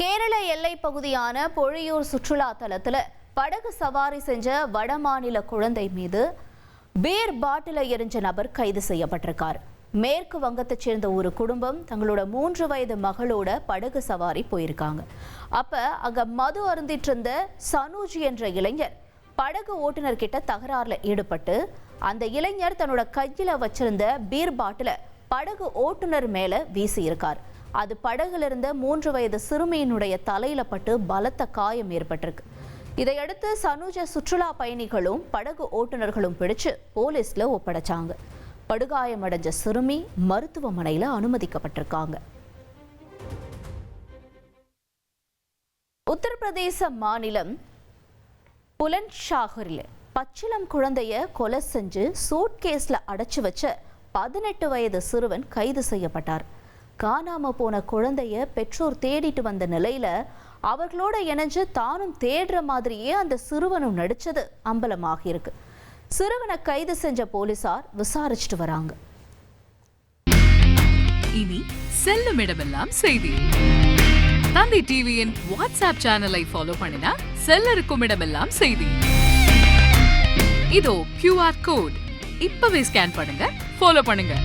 கேரள எல்லை பகுதியான பொழியூர் சுற்றுலா தலத்தில் படகு சவாரி செஞ்ச வடமாநில குழந்தை மீது பீர் பாட்டில எரிஞ்ச நபர் கைது செய்யப்பட்டிருக்கார். மேற்கு வங்கத்தைச் சேர்ந்த ஒரு குடும்பம் தங்களோட மூன்று வயது மகளோட படகு சவாரி போயிருக்காங்க. அப்ப அங்க மது அருந்திட்டு இருந்த சனூஜி என்ற இளைஞர் படகு ஓட்டுநர் கிட்ட தகராறுல ஈடுபட்டு அந்த இளைஞர் தன்னோட கையில வச்சிருந்த பீர் பாட்டில படகு ஓட்டுநர் மேல வீசியிருக்கார். அது படகுல இருந்த மூன்று வயது சிறுமியினுடைய தலையில பட்டு பலத்த காயம் ஏற்பட்டிருக்கு. இதையடுத்து சனுஜ சுற்றுலா பயணிகளும் படகு ஓட்டுநர்களும் பிடிச்சு போலீஸ்ல ஒப்படைச்சாங்க. படுகாயமடைஞ்ச சிறுமி மருத்துவமனையில் அனுமதிக்கப்பட்டிருக்காங்க. உத்தரப்பிரதேச மாநிலம் புலன்ஷாகரில் பச்சிளம் குழந்தைய கொலை செஞ்சு சூட்கேஸில் அடைச்சி வச்ச பதினெட்டு வயது சிறுவன் கைது செய்யப்பட்டார். காணாம போன குழந்தைய பெற்றோர் தேடிட்டு வந்த நிலையில அவர்களோட இணைஞ்சு தானும் தேடுற மாதிரியே அந்த சிறுவனும் நடிச்சது அம்பலமாக இருக்கு சிறுவனை கைது செஞ்ச போலீசார் விசாரிச்சுட்டு வராங்க. இனி செல்லும் இடமெல்லாம் செய்தி. தந்தி டிவியின் வாட்ஸ்அப் சேனலை ஃபாலோ பண்ணினா செல்ல இருக்கும் இடமெல்லாம் செய்தி. இதோ கியூஆர் கோட் இப்பவே ஸ்கேன் பண்ணுங்க ஃபாலோ பண்ணுங்க.